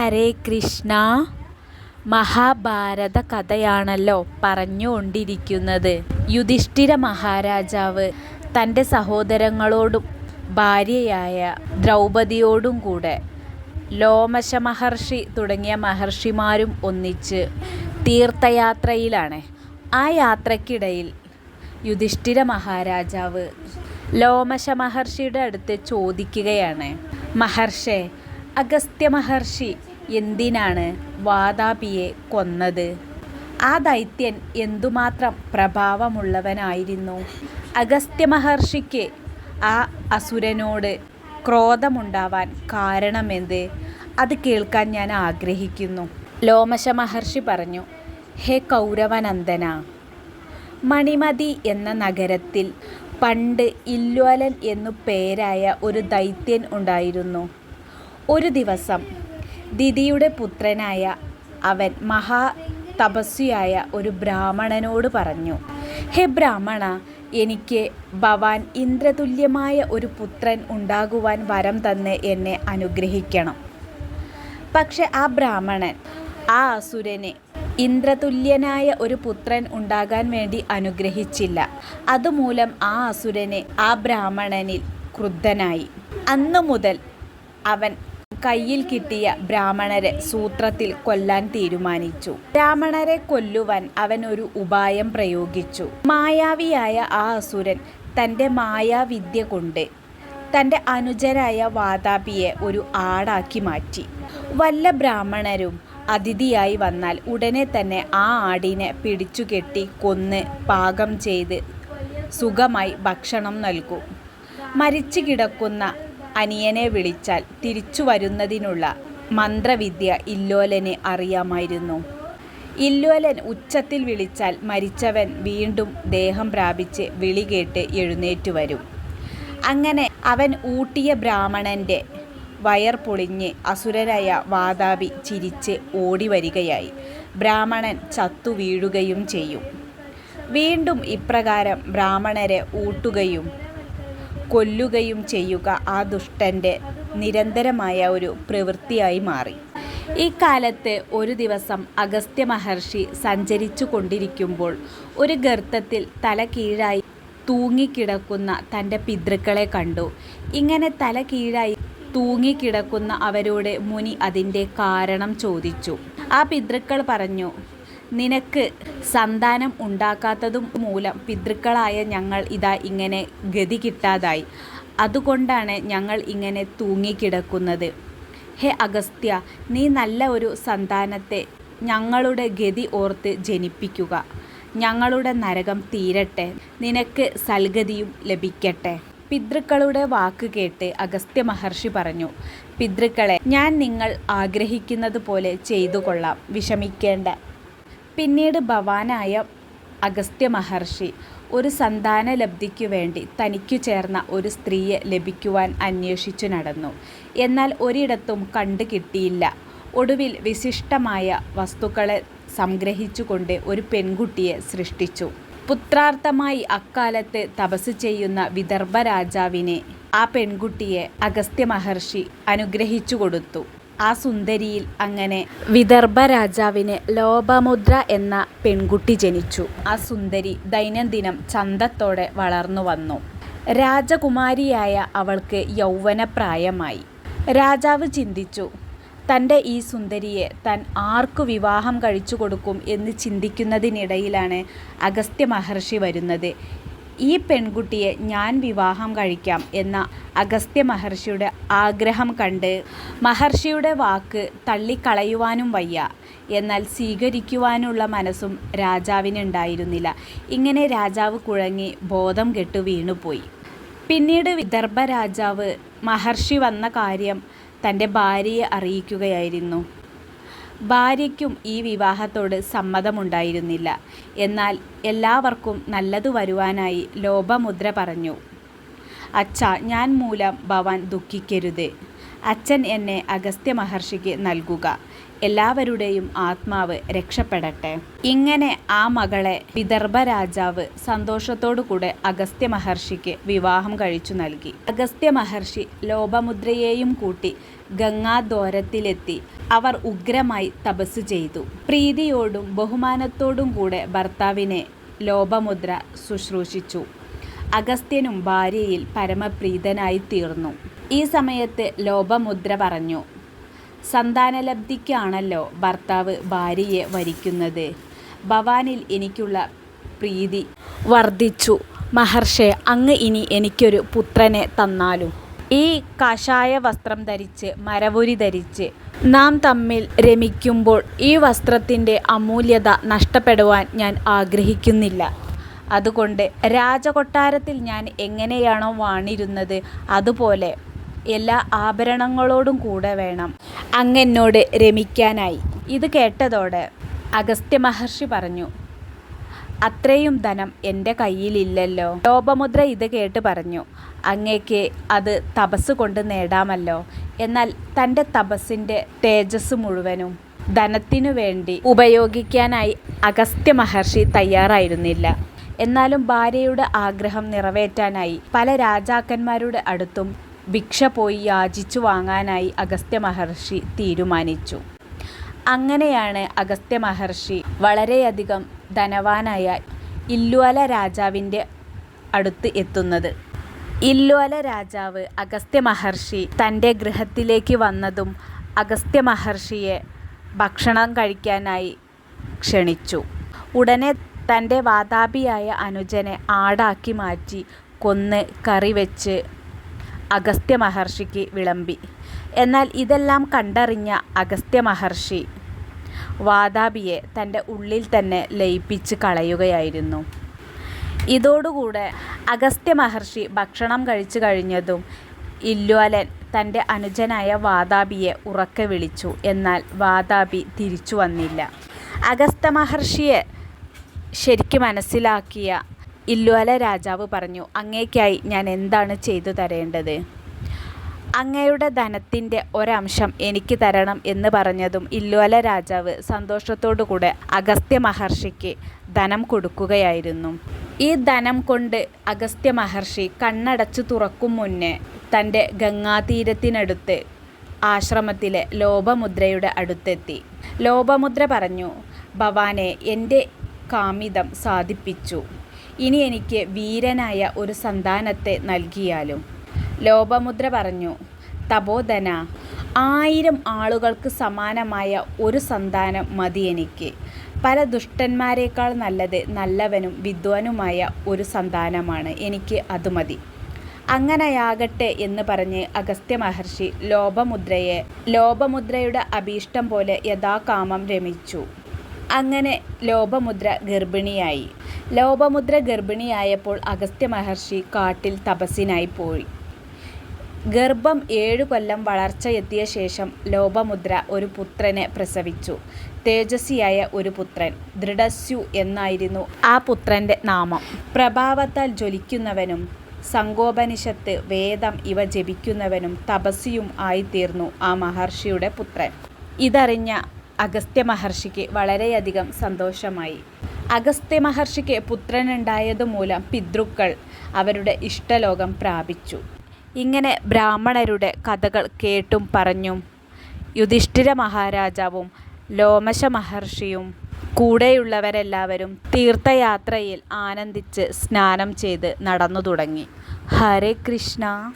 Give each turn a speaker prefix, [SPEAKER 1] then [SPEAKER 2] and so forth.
[SPEAKER 1] ഹരേ കൃഷ്ണ. മഹാഭാരത കഥയാണല്ലോ പറഞ്ഞുകൊണ്ടിരിക്കുന്നത്. യുധിഷ്ഠിര മഹാരാജാവ് തന്റെ സഹോദരങ്ങളോടും ഭാര്യയായ ദ്രൗപതിയോടും കൂടെ ലോമശ മഹർഷി തുടങ്ങിയ മഹർഷിമാരും ഒന്നിച്ച് തീർത്ഥയാത്രയിലാണ്. ആ യാത്രക്കിടയിൽ യുധിഷ്ഠിര മഹാരാജാവ് ലോമശ മഹർഷിയുടെ അടുത്ത് ചോദിക്കുകയാണ് മഹർഷേ അഗസ്ത്യ മഹർഷി എന്തിനാണ് വാതാപിയെ കൊന്നത്? ആ ദൈത്യൻ എന്തുമാത്രം പ്രഭാവമുള്ളവനായിരുന്നു? അഗസ്ത്യ മഹർഷിക്ക് ആ അസുരനോട് ക്രോധമുണ്ടാവാൻ കാരണമെന്ത്? അത് കേൾക്കാൻ ഞാൻ ആഗ്രഹിക്കുന്നു. ലോമശ മഹർഷി പറഞ്ഞു ഹേ കൗരവനന്ദന മണിമതി എന്ന നഗരത്തിൽ പണ്ട് ഇല്ലോലൻ എന്നു പേരായ ഒരു ദൈത്യൻ ഉണ്ടായിരുന്നു. ഒരു ദിവസം ദിതിയുടെ പുത്രനായ അവൻ മഹാ തപസ്വിയായ ഒരു ബ്രാഹ്മണനോട് പറഞ്ഞു ഹേ ബ്രാഹ്മണ എനിക്ക് ഭവാൻ ഇന്ദ്രതുല്യമായ ഒരു പുത്രൻ ഉണ്ടാകുവാൻ വരം തന്ന് എന്നെ അനുഗ്രഹിക്കണം. പക്ഷെ ആ ബ്രാഹ്മണൻ ആ അസുരനെ ഇന്ദ്രതുല്യനായ ഒരു പുത്രൻ ഉണ്ടാകാൻ വേണ്ടി അനുഗ്രഹിച്ചില്ല. അതുമൂലം ആ അസുരനെ ആ ബ്രാഹ്മണനിൽ ക്രുദ്ധനായി. അന്നു മുതൽ അവൻ കയ്യിൽ കിട്ടിയ ബ്രാഹ്മണരെ സൂത്രത്തിൽ കൊല്ലാൻ തീരുമാനിച്ചു. ബ്രാഹ്മണരെ കൊല്ലുവാൻ അവൻ ഒരു ഉപായം പ്രയോഗിച്ചു. മായാവിയായ ആ അസുരൻ തന്റെ മായാവിദ്യ കൊണ്ട് തന്റെ അനുജരായ വാതാപിയെ ഒരു ആടാക്കി മാറ്റി. വല്ല ബ്രാഹ്മണരും അതിഥിയായി വന്നാൽ ഉടനെ തന്നെ ആ ആടിനെ പിടിച്ചു കെട്ടി കൊന്ന് പാകം ചെയ്ത് സുഖമായി ഭക്ഷണം നൽകും. മരിച്ചു കിടക്കുന്ന അനിയനെ വിളിച്ചാൽ തിരിച്ചു വരുന്നതിനുള്ള മന്ത്രവിദ്യ ഇല്ലോലന് അറിയാമായിരുന്നു. ഇല്ലോലൻ ഉച്ചത്തിൽ വിളിച്ചാൽ മരിച്ചവൻ വീണ്ടും ദേഹം പ്രാപിച്ച് വിളി കേട്ട് എഴുന്നേറ്റു വരും. അങ്ങനെ അവൻ ഊട്ടിയ ബ്രാഹ്മണന്റെ വയർ പൊളിഞ്ഞ് അസുരനായ വാതാപി ചിരിച്ച് ഓടി വരികയായി ബ്രാഹ്മണൻ ചത്തു വീഴുകയും ചെയ്യും. വീണ്ടും ഇപ്രകാരം ബ്രാഹ്മണരെ ഊട്ടുകയും കൊല്ലുകയും ചെയ്യുക ആ ദുഷ്ടന്റെ നിരന്തരമായ ഒരു പ്രവൃത്തിയായി മാറി. ഈ കാലത്ത് ഒരു ദിവസം അഗസ്ത്യ മഹർഷി സഞ്ചരിച്ചു കൊണ്ടിരിക്കുമ്പോൾ ഒരു ഗർത്തത്തിൽ തല കീഴായി തൂങ്ങിക്കിടക്കുന്ന തന്റെ പിതൃക്കളെ കണ്ടു. ഇങ്ങനെ തല കീഴായി തൂങ്ങിക്കിടക്കുന്ന അവരോട് മുനി അതിന്റെ കാരണം ചോദിച്ചു. ആ പിതൃക്കൾ പറഞ്ഞു നിനക്ക് സന്താനം ഉണ്ടാക്കാത്തതും മൂലം പിതൃക്കളായ ഞങ്ങൾ ഇതാ ഇങ്ങനെ ഗതി കിട്ടാതായി. അതുകൊണ്ടാണ് ഞങ്ങൾ ഇങ്ങനെ തൂങ്ങിക്കിടക്കുന്നത്. ഹേ അഗസ്ത്യ നീ നല്ല ഒരു സന്താനത്തെ ഞങ്ങളുടെ ഗതി ഓർത്ത് ജനിപ്പിക്കുക. ഞങ്ങളുടെ നരകം തീരട്ടെ. നിനക്ക് സൽഗതിയും ലഭിക്കട്ടെ. പിതൃക്കളുടെ വാക്ക് കേട്ട് അഗസ്ത്യ മഹർഷി പറഞ്ഞു പിതൃക്കളെ ഞാൻ നിങ്ങൾ ആഗ്രഹിക്കുന്നത് പോലെ ചെയ്തു കൊള്ളാം വിഷമിക്കേണ്ട. പിന്നീട് ഭവാനായ അഗസ്ത്യ മഹർഷി ഒരു സന്താന ലബ്ധിക്കു വേണ്ടി തനിക്കു ചേർന്ന ഒരു സ്ത്രീയെ ലഭിക്കുവാൻ അന്വേഷിച്ചു നടന്നു. എന്നാൽ ഒരിടത്തും കണ്ടു കിട്ടിയില്ല. ഒടുവിൽ വിശിഷ്ടമായ വസ്തുക്കളെ സംഗ്രഹിച്ചുകൊണ്ട് ഒരു പെൺകുട്ടിയെ സൃഷ്ടിച്ചു. പുത്രാർത്ഥമായി അക്കാലത്ത് തപസ് ചെയ്യുന്ന വിദർഭ രാജാവിനെ ആ പെൺകുട്ടിയെ അഗസ്ത്യ മഹർഷി അനുഗ്രഹിച്ചു കൊടുത്തു. ആ സുന്ദരിയിൽ അങ്ങനെ വിദർഭ രാജാവിന് ലോപമുദ്ര എന്ന പെൺകുട്ടി ജനിച്ചു. ആ സുന്ദരി ദൈനംദിനം ചന്തത്തോടെ വളർന്നു വന്നു. രാജകുമാരിയായ അവൾക്ക് യൗവനപ്രായമായി. രാജാവ് ചിന്തിച്ചു തന്റെ ഈ സുന്ദരിയെ താൻ ആർക്കു വിവാഹം കഴിച്ചു കൊടുക്കും എന്ന് ചിന്തിക്കുന്നതിനിടയിലാണ് അഗസ്ത്യ മഹർഷി വരുന്നത്. ഈ പെൺകുട്ടിയെ ഞാൻ വിവാഹം കഴിക്കാം എന്ന അഗസ്ത്യ മഹർഷിയുടെ ആഗ്രഹം കണ്ട് മഹർഷിയുടെ വാക്ക് തള്ളിക്കളയുവാനും വയ്യ. എന്നാൽ സ്വീകരിക്കുവാനുള്ള മനസ്സും രാജാവിനുണ്ടായിരുന്നില്ല ഇങ്ങനെ രാജാവ് കുഴങ്ങി ബോധം കെട്ടു വീണുപോയി. പിന്നീട് വിദർഭ രാജാവ് മഹർഷി വന്ന കാര്യം തന്റെ ഭാര്യയെ അറിയിക്കുകയായിരുന്നു. ഭാര്യയ്ക്കും ഈ വിവാഹത്തോട് സമ്മതമുണ്ടായിരുന്നില്ല. എന്നാൽ എല്ലാവർക്കും നല്ലതു വരുവാനായി ലോപമുദ്ര പറഞ്ഞു. അച്ഛ ഞാൻ മൂലം ഭവാൻ ദുഃഖിക്കരുത്. അച്ഛൻ എന്നെ അഗസ്ത്യ മഹർഷിക്ക് നൽകുക. എല്ലാവരുടെയും ആത്മാവ് രക്ഷപ്പെടട്ടെ. ഇങ്ങനെ ആ മകളെ വിദർഭ രാജാവ് സന്തോഷത്തോടുകൂടെ അഗസ്ത്യ മഹർഷിക്ക് വിവാഹം കഴിച്ചു നൽകി. അഗസ്ത്യ മഹർഷി ലോപമുദ്രയെയും കൂട്ടി ഗംഗാദ്വാരത്തിലെത്തി അവർ ഉഗ്രമായി തപസ് ചെയ്തു. പ്രീതിയോടും ബഹുമാനത്തോടും കൂടെ ഭർത്താവിനെ ലോപമുദ്ര ശുശ്രൂഷിച്ചു. അഗസ്ത്യനും ഭാര്യയിൽ പരമപ്രീതനായി തീർന്നു ഈ സമയത്ത് ലോപമുദ്ര പറഞ്ഞു സന്താനലബ്ധിക്കാണല്ലോ ഭർത്താവ് ഭാര്യയെ വരിക്കുന്നത്. ഭവാനിൽ എനിക്കുള്ള പ്രീതി വർദ്ധിച്ചു. മഹർഷെ അങ്ങ് ഇനി എനിക്കൊരു പുത്രനെ തന്നാലും. ഈ കാഷായ വസ്ത്രം ധരിച്ച് മരവുരി ധരിച്ച് നാം തമ്മിൽ രമിക്കുമ്പോൾ ഈ വസ്ത്രത്തിന്റെ അമൂല്യത നഷ്ടപ്പെടുവാൻ ഞാൻ ആഗ്രഹിക്കുന്നില്ല. അതുകൊണ്ട് രാജകൊട്ടാരത്തിൽ ഞാൻ എങ്ങനെയാണോ വാണിരുന്നത് അതുപോലെ എല്ലാ ആഭരണങ്ങളോടും കൂടെ വേണം. അങ്ങെന്നോട് രമിക്കാനായി. ഇത് കേട്ടതോടെ അഗസ്ത്യ മഹർഷി പറഞ്ഞു അത്രയും ധനം എന്റെ കയ്യിലില്ലല്ലോ. ലോപമുദ്ര ഇത് കേട്ട് പറഞ്ഞു അങ്ങേക്ക് അത് തപസ് കൊണ്ട് നേടാമല്ലോ. എന്നാൽ തന്റെ തപസ്സിന്റെ തേജസ് മുഴുവനും ധനത്തിനു വേണ്ടി ഉപയോഗിക്കാനായി അഗസ്ത്യ മഹർഷി തയ്യാറായിരുന്നില്ല. എന്നാലും ഭാര്യയുടെ ആഗ്രഹം നിറവേറ്റാനായി പല രാജാക്കന്മാരുടെ അടുത്തും ഭിക്ഷ പോയി യാചിച്ചു വാങ്ങാനായി അഗസ്ത്യ മഹർഷി തീരുമാനിച്ചു. അങ്ങനെയാണ് അഗസ്ത്യ മഹർഷി വളരെയധികം ധനവാനായ ഇല്ലുവല രാജാവിന്റെ അടുത്ത് എത്തുന്നത്. ഇല്ലുവല രാജാവ് അഗസ്ത്യ മഹർഷി തന്റെ ഗൃഹത്തിലേക്ക് വന്നതും അഗസ്ത്യ മഹർഷിയെ ഭക്ഷണം കഴിക്കാനായി ക്ഷണിച്ചു. ഉടനെ തന്റെ വാതാപിയായ അനുജനെ ആടാക്കി മാറ്റി കൊന്ന് കറി വെച്ച് അഗസ്ത്യ മഹർഷിക്ക് വിളമ്പി. എന്നാൽ ഇതെല്ലാം കണ്ടറിഞ്ഞ അഗസ്ത്യ മഹർഷി വാതാപിയെ തന്റെ ഉള്ളിൽ തന്നെ ലയിപ്പിച്ച് കളയുകയായിരുന്നു. ഇതോടുകൂടെ അഗസ്ത്യ മഹർഷി ഭക്ഷണം കഴിച്ചു കഴിഞ്ഞതും ഇല്ലുവലൻ തന്റെ അനുജനായ വാതാപിയെ ഉറക്കെ വിളിച്ചു. എന്നാൽ വാതാപി തിരിച്ചു വന്നില്ല. അഗസ്ത്യ മഹർഷിയെ ശരിക്കും മനസ്സിലാക്കിയ ഇല്ലുവല രാജാവ് പറഞ്ഞു അങ്ങേക്കായി ഞാൻ എന്താണ് ചെയ്തു തരേണ്ടത്? അങ്ങയുടെ ധനത്തിന്റെ ഒരംശം എനിക്ക് തരണം എന്ന് പറഞ്ഞതും ഇല്ലുവല രാജാവ് സന്തോഷത്തോടുകൂടെ അഗസ്ത്യ മഹർഷിക്ക് ധനം കൊടുക്കുകയായിരുന്നു. ഈ ധനം കൊണ്ട് അഗസ്ത്യ മഹർഷി കണ്ണടച്ചു തുറക്കും മുന്നേ തന്റെ ഗംഗാതീരത്തിനടുത്ത് ആശ്രമത്തിലെ ലോപമുദ്രയുടെ അടുത്തെത്തി. ലോപമുദ്ര പറഞ്ഞു ഭവാനെ എന്റെ കാമിതം സാധിപ്പിച്ചു. ഇനി എനിക്ക് വീരനായ ഒരു സന്താനത്തെ നൽകിയാലും. ലോപമുദ്ര പറഞ്ഞു തപോധന ആയിരം ആളുകൾക്ക് സമാനമായ ഒരു സന്താനം മതി എനിക്ക്. പല ദുഷ്ടന്മാരെക്കാൾ നല്ലത് നല്ലവനും വിദ്വാനുമായ ഒരു സന്താനമാണ്. എനിക്ക് അത് മതി. അങ്ങനെയാകട്ടെ എന്ന് പറഞ്ഞ് അഗസ്ത്യ മഹർഷി ലോപമുദ്രയെ ലോപമുദ്രയുടെ അഭീഷ്ടം പോലെ യഥാകാമം രമിച്ചു. അങ്ങനെ ലോപമുദ്ര ഗർഭിണിയായി. ലോപമുദ്ര ഗർഭിണിയായപ്പോൾ അഗസ്ത്യ മഹർഷി കാട്ടിൽ തപസ്സിനായി പോയി. ഗർഭം ഏഴു കൊല്ലം വളർച്ചയെത്തിയ ശേഷം ലോപമുദ്ര ഒരു പുത്രനെ പ്രസവിച്ചു. തേജസ്വിയായ ഒരു പുത്രൻ ദൃഢസ്യു എന്നായിരുന്നു ആ പുത്രന്റെ നാമം. പ്രഭാവത്താൽ ജ്വലിക്കുന്നവനും സങ്കോപനിഷത്ത് വേദം ഇവ ജപിക്കുന്നവനും തപസ്സിയും ആയിത്തീർന്നു ആ മഹർഷിയുടെ പുത്രൻ. ഇതറിഞ്ഞ അഗസ്ത്യ മഹർഷിക്ക് വളരെയധികം സന്തോഷമായി. അഗസ്ത്യ മഹർഷിക്ക് പുത്രനുണ്ടായതുമൂലം പിതൃക്കൾ അവരുടെ ഇഷ്ടലോകം പ്രാപിച്ചു. ഇങ്ങനെ ബ്രാഹ്മണരുടെ കഥകൾ കേട്ടും പറഞ്ഞും യുധിഷ്ഠിര മഹാരാജാവും ലോമശ മഹർഷിയും കൂടെയുള്ളവരെല്ലാവരും തീർത്ഥയാത്രയിൽ ആനന്ദിച്ച് സ്നാനം ചെയ്ത് നടന്നു തുടങ്ങി. ഹരേ കൃഷ്ണ.